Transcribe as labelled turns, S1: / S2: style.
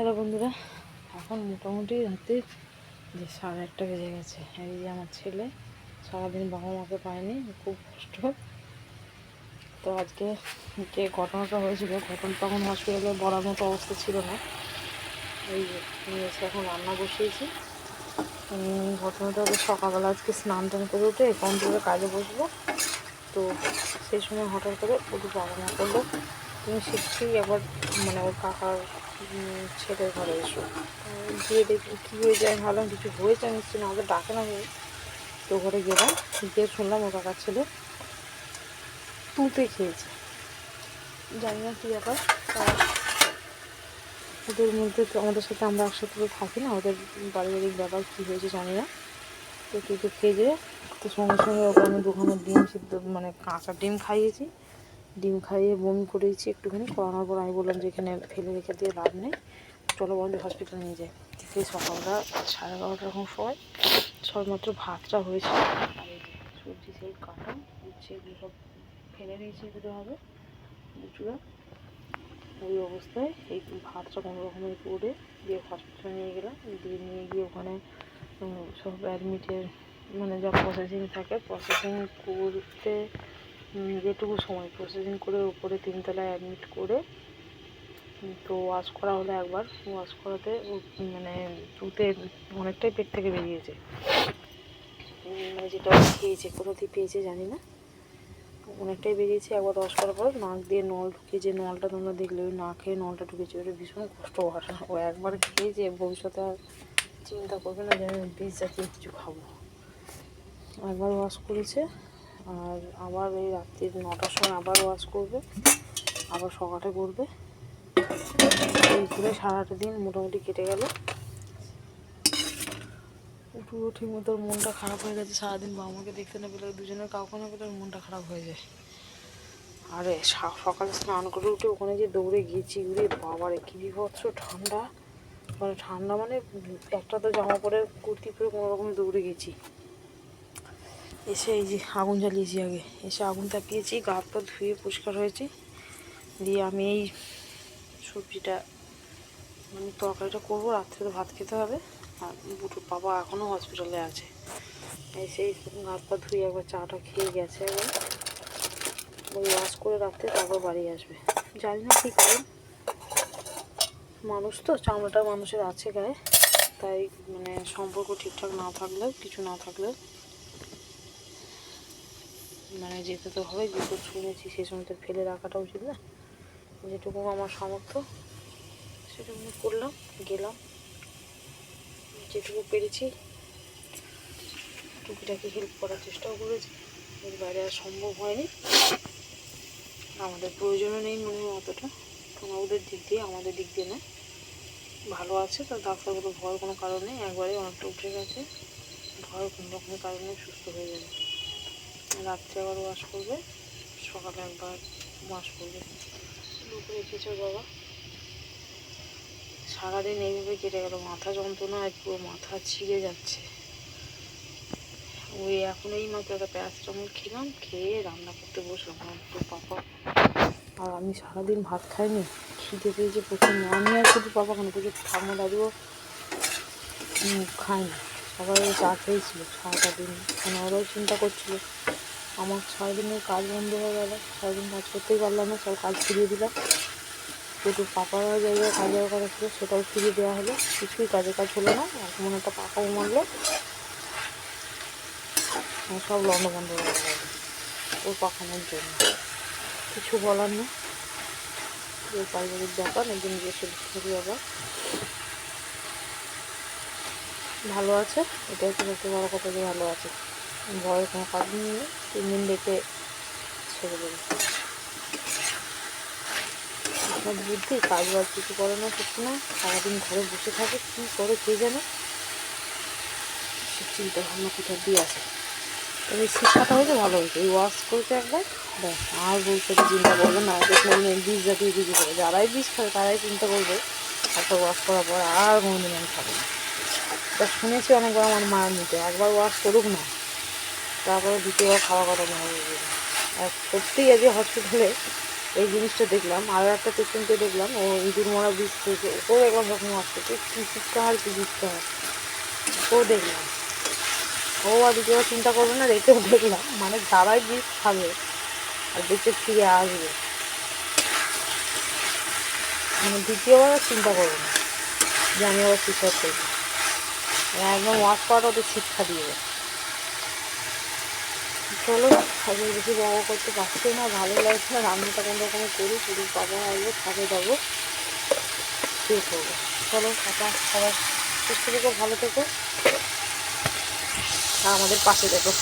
S1: Hello বন্ধুরা, এখন মোটামুটি রাতে যে সাড়ে একটা বেজে গেছে। এই যে আমার ছেলে, সারাদিন বাবা মাকে পায়নি, খুব কষ্ট। তো আজকে যে ঘটনাটা হয়েছিল, ঘটনা তখন হসপিটালে বলার মতো অবস্থা ছিল না। এই যে এসে এখন রান্না বসিয়েছি। ঘটনাটা হলো সকালবেলা আজকে স্নান টান করে উঠে কম্পিউটারে কাজে বসবো। তো সেই সময় হঠাৎ করে ওটু বাবা মা করল তুমি শিখছেই একবার মানে ওর কাকার ছেলের ঘরে এসো। গিয়ে দেখি কী হয়েছে আমি ভাবলাম, কিছু হয়েছে, আমি নিশ্চয়ই আমাদের ডাকে না হয়ে তো ঘরে গেলাম, গিয়ে শুনলাম ওর কাকার ছেলে তুতে খেয়েছে। জানি না কী ব্যাপার ওদের মধ্যে তো আমাদের সাথে আমরা একসাথে থাকি না, ওদের পারিবারিক ব্যাপার কী হয়েছে জানি না। তো তুতে খেয়ে যেয়ে তো সঙ্গে সঙ্গে আমি দুখানা ডিম সিদ্ধ মানে কাঁচা ডিম খাইয়েছি। ডিম খাইয়ে বমি করেছি একটুখানি। করানোর পর আমি বললাম যে এখানে ফেলে রেখে দিয়ে লাভ নেই। চলো বন্ধু হসপিটাল নিয়ে যাই। সেই সকালটা সাড়ে এগারোটা এরকম সময়। সবেমাত্র ভাতটা হয়েছে। আর এই সবজি সেই কাটা, উচ্ছে, এগুলো সব ফেলে দিয়েছি এগুলো হবে দুচুরা ওই অবস্থায় এই ভাতটা কোনো রকমের করে দিয়ে হসপিটালে নিয়ে গেলাম। দিয়ে নিয়ে গিয়ে ওখানে সব অ্যাডমিটের মানে যা প্রসেসিং থাকে প্রসেসিং করতে যেটুকু সময় প্রসেসিং করে উপরে তিনতলায় অ্যাডমিট করে তো ওয়াশ করা হলো একবার। ওয়াশ করাতে মানে তুতে অনেকটাই পেট থেকে বেরিয়েছে। মানে যেটা খেয়েছে কোথাতেই পেয়েছে জানি না। অনেকটাই বেরিয়েছে, একবার ওয়াশ করার পর নাক দিয়ে নল ঢুকিয়ে যে নলটা তোমরা দেখলে, ওই না খেয়ে নলটা ঢুকেছে। ওটা ভীষণ কষ্ট হয়। ও একবার খেয়েছে, ভবিষ্যতে আর চিন্তা করবে না যে আমি বিষ জাতীয় কিছু খাব। একবার ওয়াশ করেছে আর আবার এই রাত্রির নটার সময় আবার ওয়াশ করবে, আবার সকালে করবে। এই করে সারাটা দিন মোটামুটি কেটে গেল। পুরো ঠিক মতো মনটা খারাপ হয়ে গেছে, সারাদিন বাবা মাকে দেখতে না পেলে, দুজনের কাউকে না পেলে মনটা খারাপ হয়ে যায়। আরে সকালে স্নান করে উঠে ওখানে যে দৌড়ে গিয়েছি উড়ে বাবারে, কি বিভৎস ঠান্ডা। মানে ঠান্ডা মানে একটা তো জামা পরে কুর্তি পরে কোনো রকম দৌড়ে গেছি। এসে এই যে আগুন জ্বালিয়েছি আগে। এসে আগুন তাপিয়েছি গা হাত পা ধুয়ে পরিষ্কার হয়েছি। দিয়ে আমি এই সবজিটা মানে তরকারিটা করব, রাত্রে তো ভাত খেতে হবে। আর বুটুর বাবা এখনও হসপিটালে আছে। গা হাত পা ধুয়ে একবার চাটা খেয়ে গেছে একবার ওই ওয়াশ করে রাখতে তারপর বাড়ি আসবে। জানি না কী কারণ। মানুষ তো, চামড়াটা মানুষের আছে গায়ে। তাই মানে সম্পর্ক ঠিকঠাক না থাকলেও, কিছু না থাকলেও। মানে যেতে তো হবে যেটুকু শুনেছি সে সময় তো ফেলে রাখাটা উচিত না। যেটুকু আমার সামর্থ্য সেটুকু করলাম, গেলাম। যেটুকু পেরেছি, টুকিটাকি হেল্প করার চেষ্টাও করেছি। এর বাইরে আর সম্ভব হয়নি। আমাদের প্রয়োজনও নেই মনে হয় অতটা। কারণ ওদের দিক দিয়ে, আমাদের দিক দিয়ে না ভালো আছে, তো ডাক্তারগুলো ভয়ের কোনো কারণ নেই। একবারে অনেকটা উঠে গেছে। ভয়ের কোনো রকমের কারণে সুস্থ হয়ে যাবে। রাত্রে আবার ওয়াশ করবে, সকালে একবার ওয়াশ করবে। লোক রেখেছে বাবা। সারাদিন এইভাবে কেটে গেল, মাথা যন্ত্রণা আর পুরো মাথা ছিঁড়ে যাচ্ছে। ওই এখন এই মাত্র একটা প্যারাসিটামল খেলাম, খেয়ে রান্না করতে বসলাম। আমার পাপা। আর আমি সারাদিন ভাত খাইনি, খিদে পেয়েছে প্রচুর। আমি আর শুধু পাপা কেন প্রচুর ঠাম্মা দাদুও খাইনি সবাই চা খেয়েছিল সারাটা দিন মানে ওরাও চিন্তা করছিল আমার সারাদিনের কাজ বন্ধ হয়ে গেল। সারাদিন কাজ করতেই পারলাম না, সব কাজ ফিরিয়ে দিলাম। দুটো পাপার জায়গায় কাজের কথা ছিল, সেটাও ফিরিয়ে দেওয়া হলো। কিছুই কাজের কাজ হলো না এখন একটা পাকাও মারলো সব লন্ডভন্ড হয়ে গেল। ওর পাকানোর জন্য। কিছু বলার নেই। ওর পারিবারিক ব্যাপার একদিন নিজস্ব ব্যক্তিগত ব্যাপার ভালো আছে? এটাই তো সবচেয়ে বড় কথা যে ভালো আছে। ভয়ের কোনো কাজ নেই। তিন দিন ডেকে ছেড়ে দেবে। আপনার বুদ্ধি, কাজ বাজ কিছু করে না, কিছু না। সারাদিন ঘরে বসে থাকে, কী করে কে জানে? চিন্তা ভাবনা কোথাও দিয়ে আসে? তবে শিক্ষাটা হয়েছে ভালো হয়েছে। এই ওয়াশ করেছে একবার। ব্যাস, আর বলতে চিন্তা করবে না। দেখলাম বিষ জাতীয় কিছু করে। যারাই বিষ খাবে, তারাই চিন্তা করবে। একটা ওয়াশ করার পর আর কোনোদিন আমি খাব না। তা শুনেছি অনেকবার আমার মায়ের মুখে, একবার ওয়াশ করুক না। তারপরে দ্বিতীয়বার খাওয়া কথা মনে হবে আর সত্যিই আজকে হসপিটালে এই জিনিসটা দেখলাম। আরও একটা পেশেন্টকে দেখলাম, ও ইঁদুর মরা বীজ খেয়েছে। ওকেও যখন আসছে, তো কী হয় কী হয়? ওকেও দেখলাম। ও আর দ্বিতীয়বার চিন্তা করবে না, রেখেও দেখলাম। মানে যারাই বীজ খাবে, আর বেঁচে ফিরে আসবে। মানে দ্বিতীয়বার আর চিন্তা করবে না। যে আমি আবার সুইসাইড করব। মানে একদম ওয়াশ করাটা ওদের শিক্ষা দিয়ে দেয়। চলো আজকে বেশি বড় করতে পারছে না, ভালো লাগছে না, রান্নাটা কোনো রকম করি, পুরো পাবো আসব খাবে যাব শেষ করব চলো আপনার সবাই সুস্থ থেকো, ভালো থেকো। আর আমাদের পাশে দেখো।